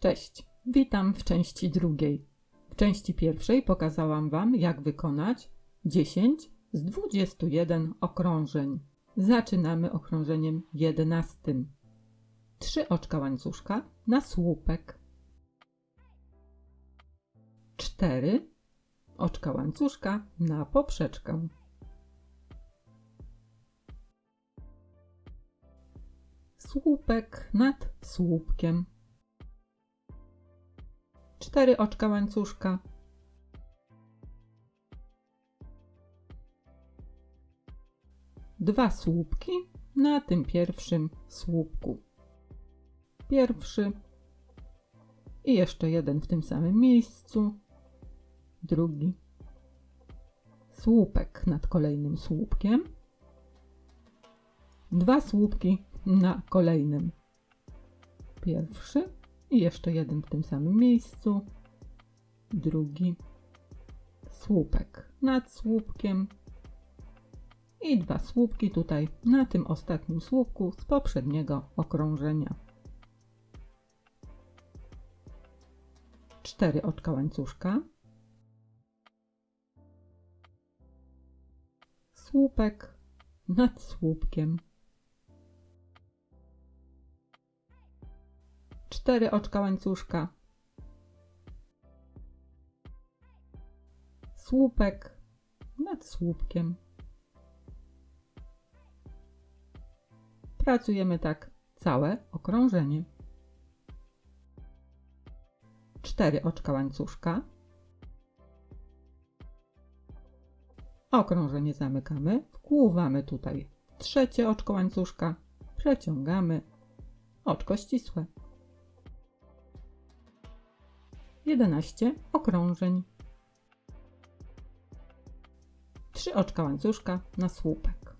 Cześć, witam w części drugiej. W części pierwszej pokazałam Wam, jak wykonać 10 z 21 okrążeń. Zaczynamy okrążeniem 11. 3 oczka łańcuszka na słupek. 4 oczka łańcuszka na poprzeczkę. Słupek nad słupkiem. 4 oczka łańcuszka. Dwa słupki na tym pierwszym słupku. Pierwszy i jeszcze jeden w tym samym miejscu. Drugi. Słupek nad kolejnym słupkiem. Dwa słupki na kolejnym. Pierwszy i jeszcze jeden w tym samym miejscu. Drugi słupek nad słupkiem i dwa słupki tutaj na tym ostatnim słupku z poprzedniego okrążenia. Cztery oczka łańcuszka. Słupek nad słupkiem. Cztery oczka łańcuszka, słupek nad słupkiem. Pracujemy tak całe okrążenie. Cztery oczka łańcuszka. Okrążenie zamykamy, wkłuwamy tutaj trzecie oczko łańcuszka, przeciągamy oczko ścisłe. 11 okrążeń. 3 oczka łańcuszka na słupek.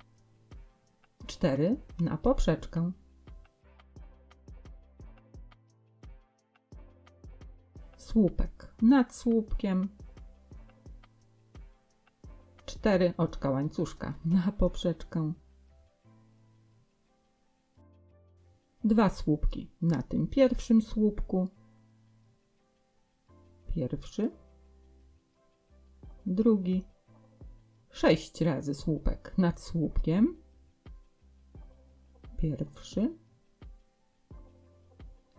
4 na poprzeczkę. Słupek nad słupkiem. 4 oczka łańcuszka na poprzeczkę. Dwa słupki na tym pierwszym słupku Pierwszy, drugi, sześć razy słupek nad słupkiem. Pierwszy,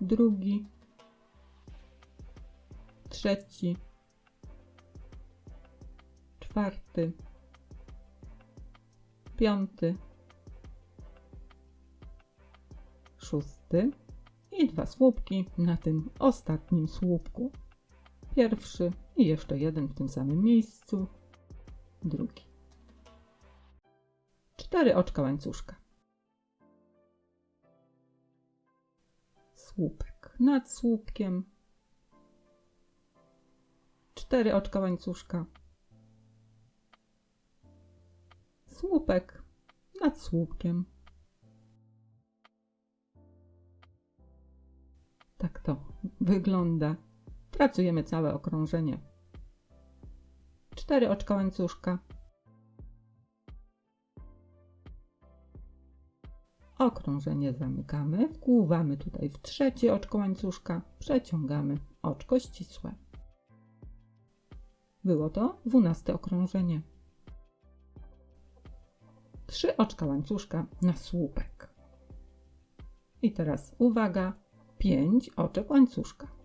drugi, trzeci, czwarty, piąty, szósty. I dwa słupki na tym ostatnim słupku. Pierwszy i jeszcze jeden w tym samym miejscu. Drugi. Cztery oczka łańcuszka. Słupek nad słupkiem. Cztery oczka łańcuszka. Słupek nad słupkiem. Tak to wygląda Pracujemy całe okrążenie. Cztery oczka łańcuszka. Okrążenie zamykamy, wkłuwamy tutaj w trzecie oczko łańcuszka, przeciągamy oczko ścisłe. Było to dwunaste okrążenie. Trzy oczka łańcuszka na słupek. I teraz uwaga, pięć oczek łańcuszka.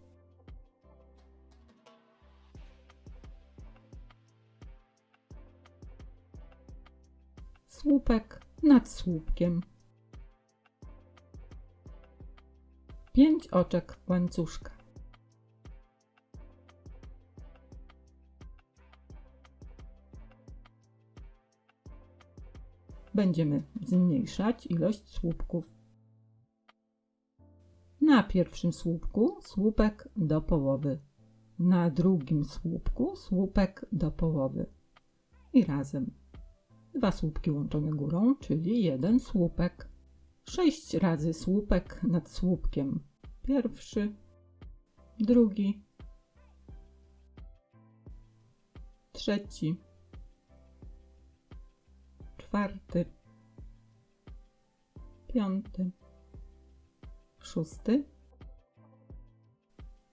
Słupek nad słupkiem. Pięć oczek łańcuszka. Będziemy zmniejszać ilość słupków. Na pierwszym słupku słupek do połowy. Na drugim słupku słupek do połowy. I razem dwa słupki łączone górą, czyli jeden słupek. Sześć razy słupek nad słupkiem. Pierwszy, drugi, trzeci, czwarty, piąty, szósty,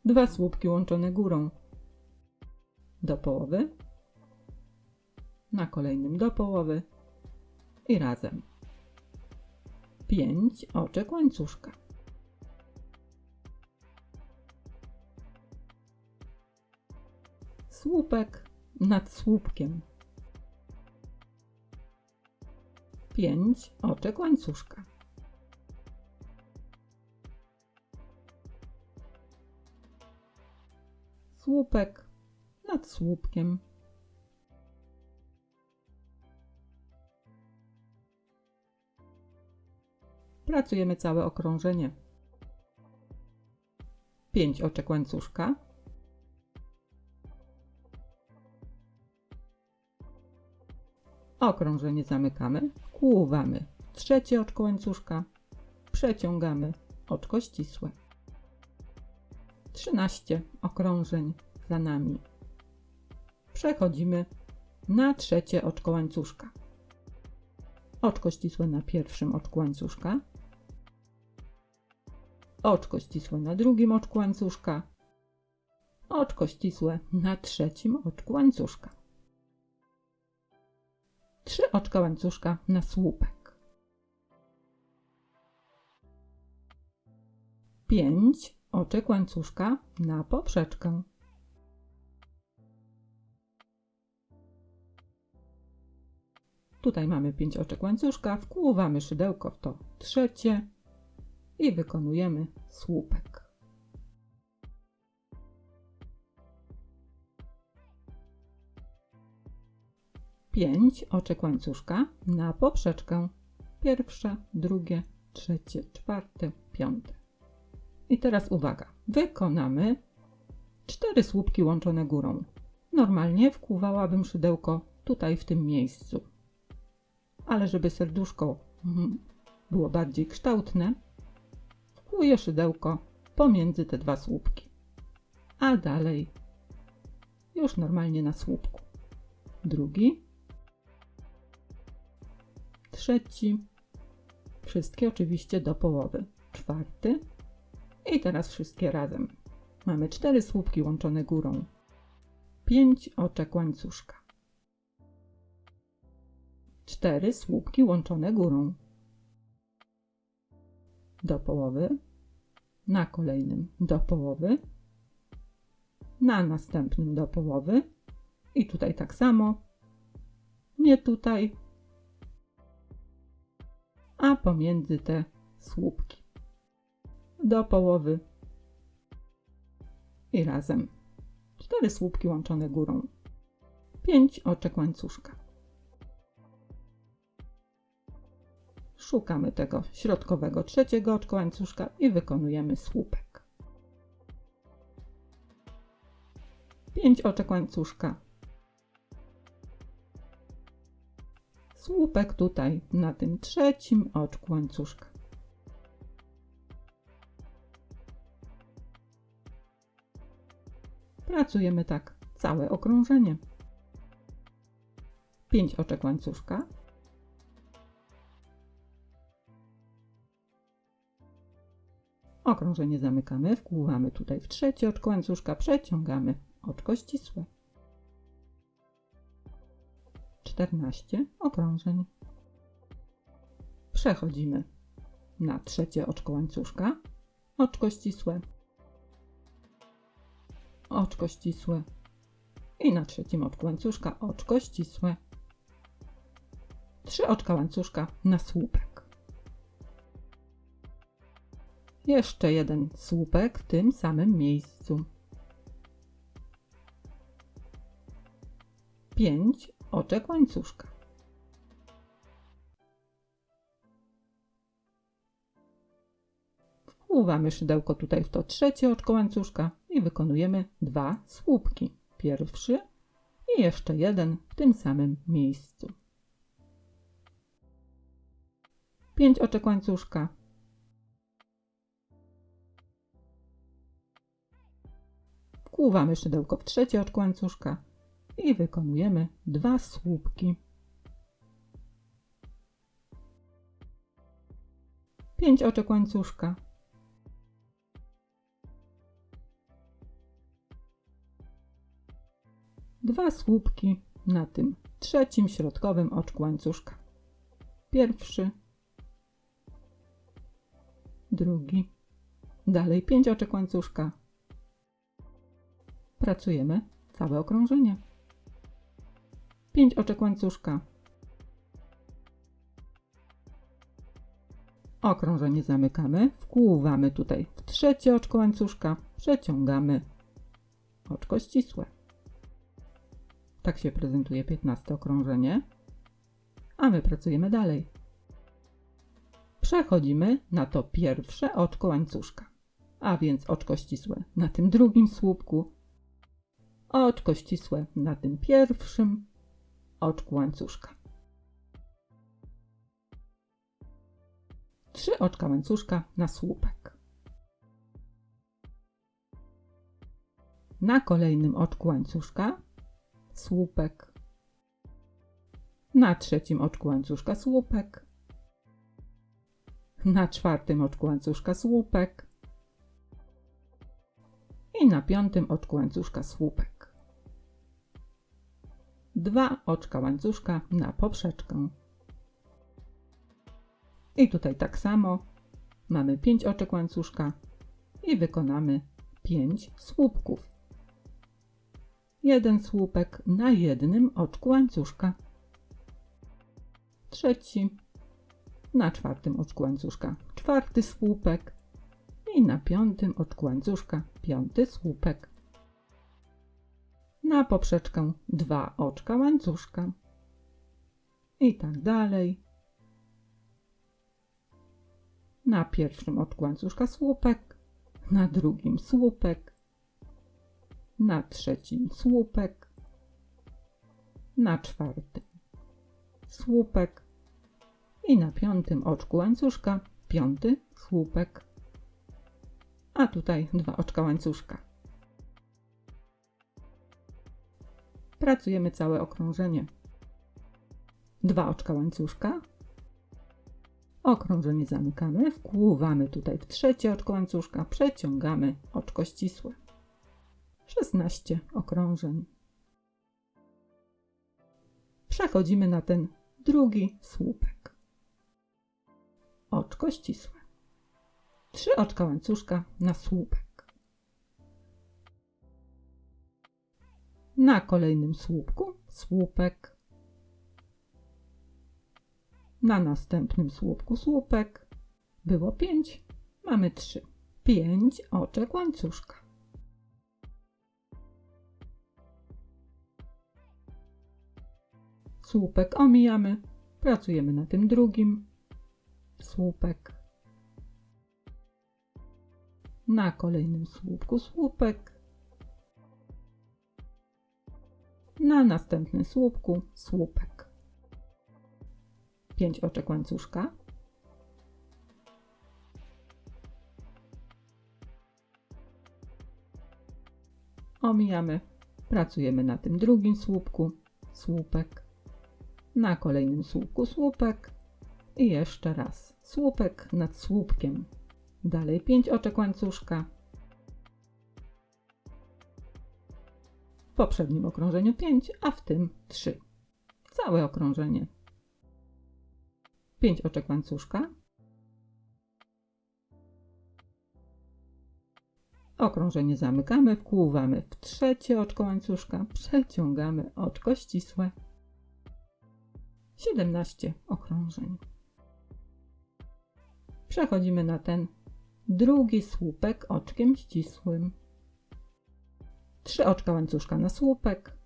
Dwa słupki łączone górą. Do połowy. Na kolejnym do połowy. I razem. Pięć oczek łańcuszka. Słupek nad słupkiem. Pięć oczek łańcuszka. Słupek nad słupkiem. Pracujemy całe okrążenie. Pięć oczek łańcuszka. Okrążenie zamykamy, wkłuwamy trzecie oczko łańcuszka, przeciągamy oczko ścisłe. 13 okrążeń za nami. Przechodzimy na trzecie oczko łańcuszka. Oczko ścisłe na pierwszym oczku łańcuszka. Oczko ścisłe na drugim oczku łańcuszka. Oczko ścisłe na trzecim oczku łańcuszka. Trzy oczka łańcuszka na słupek. Pięć oczek łańcuszka na poprzeczkę. Tutaj mamy 5 oczek łańcuszka, wkłuwamy szydełko w to trzecie i wykonujemy słupek. Pięć oczek łańcuszka na poprzeczkę. Pierwsze, drugie, trzecie, czwarte, piąte. I teraz uwaga, wykonamy cztery słupki łączone górą. Normalnie wkłuwałabym szydełko tutaj w tym miejscu. Ale żeby serduszko mhm, było bardziej kształtne, wkłuję szydełko pomiędzy te dwa słupki. A dalej już normalnie na słupku. Drugi, trzeci, wszystkie oczywiście do połowy. Czwarty, i teraz wszystkie razem. Mamy cztery słupki łączone górą. Pięć oczek łańcuszka. Cztery słupki łączone górą. Do połowy. Na kolejnym do połowy. Na następnym do połowy. I tutaj tak samo. Nie tutaj. A pomiędzy te słupki do połowy i razem. Cztery słupki łączone górą. Pięć oczek łańcuszka. Szukamy tego środkowego trzeciego oczka łańcuszka i wykonujemy słupek. Pięć oczek łańcuszka. Słupek tutaj na tym trzecim oczku łańcuszka. Pracujemy tak całe okrążenie. 5 oczek łańcuszka. Okrążenie zamykamy, wkłuwamy tutaj w trzecie oczko łańcuszka, przeciągamy oczko ścisłe. 14 okrążeń. Przechodzimy na trzecie oczko łańcuszka, oczko ścisłe, oczko ścisłe. I na trzecim oczku łańcuszka oczko ścisłe. Trzy oczka łańcuszka na słupek. Jeszcze jeden słupek w tym samym miejscu. Pięć oczek łańcuszka. Wkłuwamy szydełko tutaj w to trzecie oczko łańcuszka i wykonujemy dwa słupki. Pierwszy i jeszcze jeden w tym samym miejscu. Pięć oczek łańcuszka. wpłuwamy szydełko w trzecie oczko łańcuszka i wykonujemy dwa słupki. pięć oczek łańcuszka. Dwa słupki na tym trzecim środkowym oczku łańcuszka. Pierwszy, drugi. Dalej pięć oczek łańcuszka, Pracujemy całe okrążenie. Pięć oczek łańcuszka. Okrążenie zamykamy, wkłuwamy tutaj w trzecie oczko łańcuszka, przeciągamy oczko ścisłe. Tak się prezentuje 15 okrążenie. A my pracujemy dalej. Przechodzimy na to pierwsze oczko łańcuszka, a więc oczko ścisłe na tym drugim słupku, oczko ścisłe na tym pierwszym oczku łańcuszka. Trzy oczka łańcuszka na słupek. Na kolejnym oczku łańcuszka słupek. Na trzecim oczku łańcuszka słupek. Na czwartym oczku łańcuszka słupek. I na piątym oczku łańcuszka słupek. Dwa oczka łańcuszka na poprzeczkę. I tutaj tak samo mamy 5 oczek łańcuszka i wykonamy 5 słupków. Jeden słupek na jednym oczku łańcuszka. Trzeci na czwartym oczku łańcuszka. Czwarty słupek i na piątym oczku łańcuszka. Piąty słupek. Na poprzeczkę dwa oczka łańcuszka. I tak dalej na pierwszym oczku łańcuszka słupek, na drugim słupek, na trzecim słupek, na czwartym słupek i na piątym oczku łańcuszka piąty słupek, a tutaj dwa oczka łańcuszka. Pracujemy całe okrążenie. Dwa oczka łańcuszka, Okrążenie zamykamy, wkłuwamy tutaj w trzecie oczko łańcuszka, przeciągamy oczko ścisłe. 16 okrążeń. Przechodzimy na ten drugi słupek. Oczko ścisłe. Trzy oczka łańcuszka na słupek. Na kolejnym słupku słupek na następnym słupku słupek. Było pięć, mamy trzy. Pięć oczek łańcuszka. Słupek omijamy, pracujemy na tym drugim. Słupek. Na kolejnym słupku słupek. Na następnym słupku słupek. 5 oczek łańcuszka. Omijamy, pracujemy na tym drugim słupku, słupek, na kolejnym słupku słupek i jeszcze raz słupek nad słupkiem. Dalej 5 oczek łańcuszka. W poprzednim okrążeniu 5, a w tym 3. Całe okrążenie. 5 oczek łańcuszka. Okrążenie zamykamy, wkłuwamy w trzecie oczko łańcuszka, przeciągamy oczko ścisłe. 17 okrążeń. Przechodzimy na ten drugi słupek oczkiem ścisłym. Trzy oczka łańcuszka na słupek.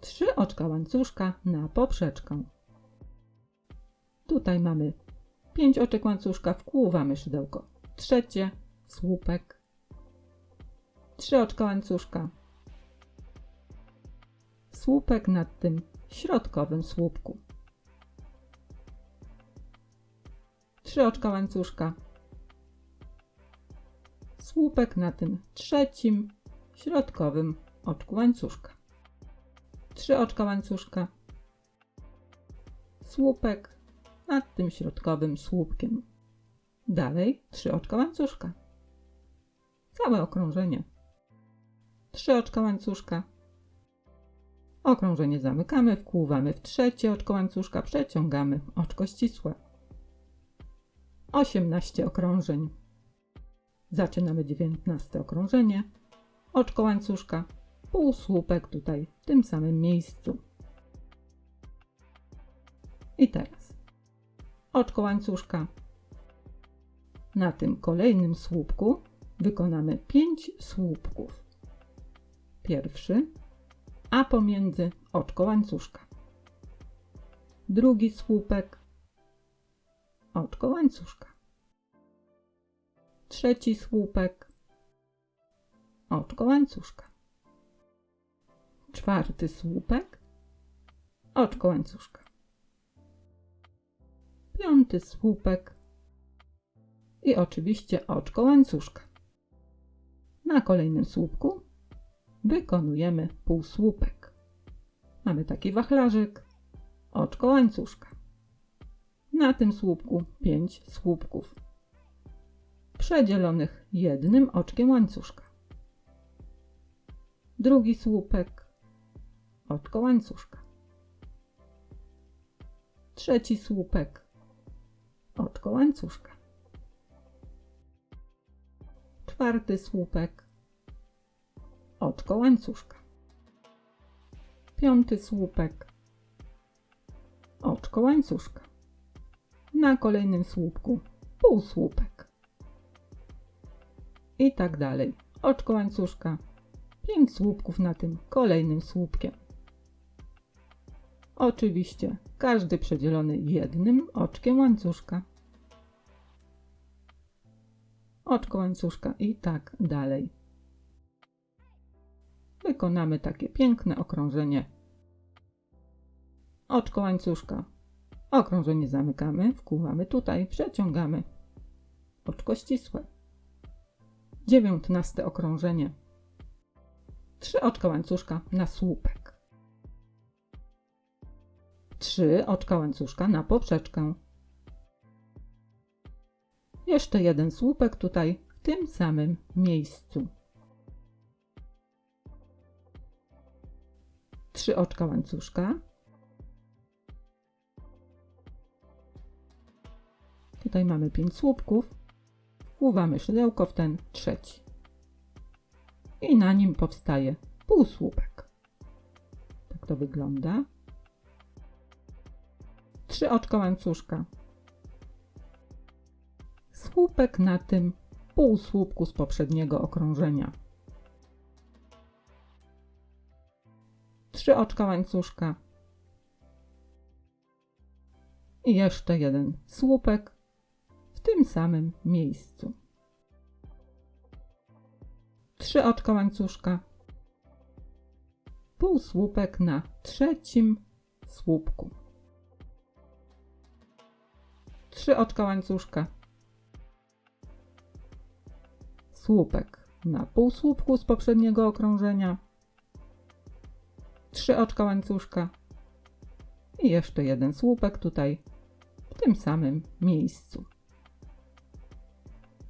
Trzy oczka łańcuszka na poprzeczkę. Tutaj mamy 5 oczek łańcuszka, wkłuwamy szydełko. Trzecie, słupek. 3 oczka łańcuszka. Słupek nad tym środkowym słupku. 3 oczka łańcuszka. Słupek na tym trzecim środkowym oczku łańcuszka. 3 oczka łańcuszka. Słupek nad tym środkowym słupkiem. Dalej trzy oczka łańcuszka. Całe okrążenie. Trzy oczka łańcuszka. Okrążenie zamykamy, wkłuwamy w trzecie oczko łańcuszka, przeciągamy oczko ścisłe. 18 okrążeń. Zaczynamy 19 okrążenie. Oczko łańcuszka, półsłupek tutaj w tym samym miejscu. I teraz oczko łańcuszka. Na tym kolejnym słupku wykonamy 5 słupków. Pierwszy, a pomiędzy oczko łańcuszka. Drugi słupek, oczko łańcuszka. Trzeci słupek, oczko łańcuszka. Czwarty słupek, oczko łańcuszka. Piąty słupek i oczywiście oczko łańcuszka. Na kolejnym słupku wykonujemy półsłupek. Mamy taki wachlarzyk, oczko łańcuszka. Na tym słupku 5 słupków, przedzielonych jednym oczkiem łańcuszka. Drugi słupek, oczko łańcuszka. Trzeci słupek, oczko łańcuszka. Czwarty słupek, oczko łańcuszka. Piąty słupek, oczko łańcuszka. Na kolejnym słupku półsłupek. I tak dalej. Oczko łańcuszka, pięć słupków na tym kolejnym słupkiem. Oczywiście każdy przedzielony jednym oczkiem łańcuszka. Oczko łańcuszka i tak dalej. Wykonamy takie piękne okrążenie. Oczko łańcuszka. Okrążenie zamykamy, wkuwamy tutaj, przeciągamy. Oczko ścisłe. Dziewiętnaste okrążenie. Trzy oczka łańcuszka na słupek. Trzy oczka łańcuszka na poprzeczkę. Jeszcze jeden słupek tutaj w tym samym miejscu. Trzy oczka łańcuszka. Tutaj mamy pięć słupków. Wpływamy szydełko w ten trzeci. I na nim powstaje półsłupek. Tak to wygląda. Trzy oczka łańcuszka. Słupek na tym półsłupku z poprzedniego okrążenia. Trzy oczka łańcuszka. I jeszcze jeden słupek w tym samym miejscu. Trzy oczka łańcuszka. Półsłupek na trzecim słupku. Trzy oczka łańcuszka. Słupek na półsłupku z poprzedniego okrążenia. Trzy oczka łańcuszka. I jeszcze jeden słupek tutaj w tym samym miejscu.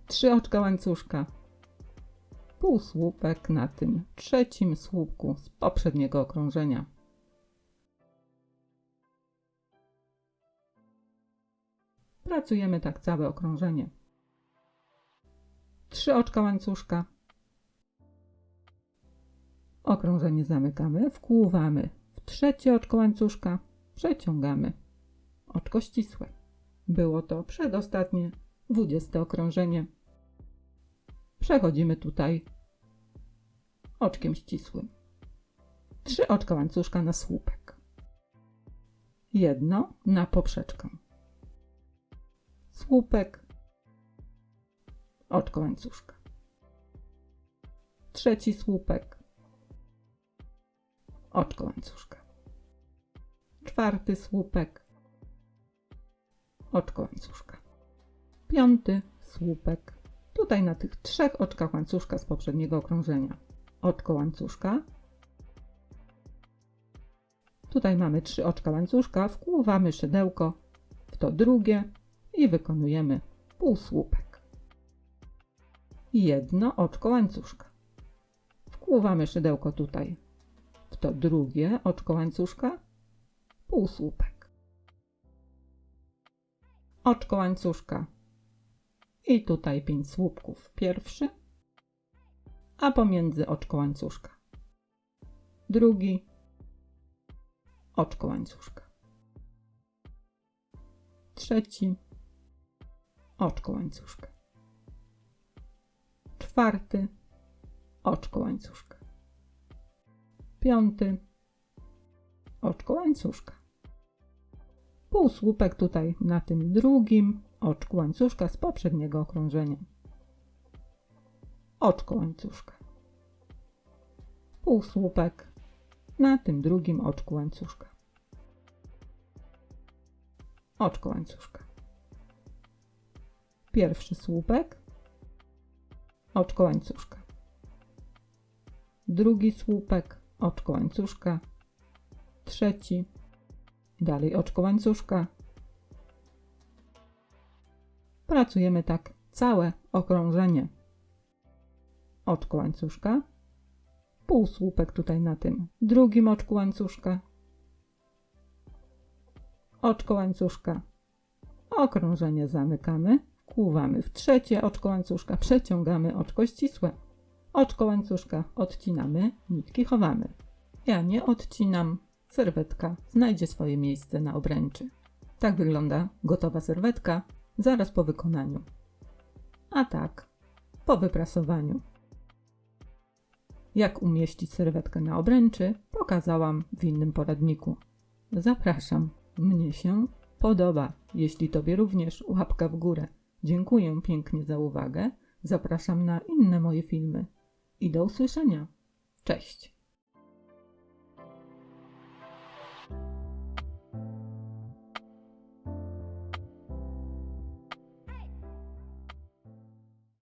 Trzy oczka łańcuszka. Półsłupek na tym trzecim słupku z poprzedniego okrążenia. Pracujemy tak całe okrążenie. Trzy oczka łańcuszka. Okrążenie zamykamy, wkłuwamy w trzecie oczko łańcuszka, przeciągamy. Oczko ścisłe. Było to przedostatnie, dwudzieste okrążenie. Przechodzimy tutaj oczkiem ścisłym. Trzy oczka łańcuszka na słupek. Jedno na poprzeczkę. Słupek. Oczko łańcuszka. Trzeci słupek. Oczko łańcuszka. Czwarty słupek. Oczko łańcuszka. Piąty słupek. Tutaj na tych trzech oczkach łańcuszka z poprzedniego okrążenia. Oczko łańcuszka. Tutaj mamy trzy oczka łańcuszka, wkłuwamy szydełko w to drugie i wykonujemy półsłupek. Jedno oczko łańcuszka. Wkłuwamy szydełko tutaj w to drugie oczko łańcuszka, półsłupek. Oczko łańcuszka. I tutaj pięć słupków. Pierwszy, a pomiędzy oczko łańcuszka. Drugi, oczko łańcuszka. Trzeci, oczko łańcuszka. Czwarty, oczko łańcuszka. Piąty, oczko łańcuszka. Półsłupek tutaj na tym drugim oczku łańcuszka z poprzedniego okrążenia. Oczko łańcuszka. Półsłupek na tym drugim oczku łańcuszka. Oczko łańcuszka. Pierwszy słupek. Oczko łańcuszka. Drugi słupek. Oczko łańcuszka. Trzeci. Dalej oczko łańcuszka. Pracujemy tak całe okrążenie. Oczko łańcuszka. Półsłupek tutaj na tym drugim oczku łańcuszka. Oczko łańcuszka. Okrążenie zamykamy. Kłuwamy w trzecie oczko łańcuszka. Przeciągamy oczko ścisłe. Oczko łańcuszka odcinamy, nitki chowamy. Ja nie odcinam. Serwetka znajdzie swoje miejsce na obręczy. Tak wygląda gotowa serwetka zaraz po wykonaniu. A tak, po wyprasowaniu. Jak umieścić serwetkę na obręczy, pokazałam w innym poradniku. Zapraszam, mnie się podoba. Jeśli Tobie również, łapka w górę. Dziękuję pięknie za uwagę. Zapraszam na inne moje filmy. I do usłyszenia. Cześć.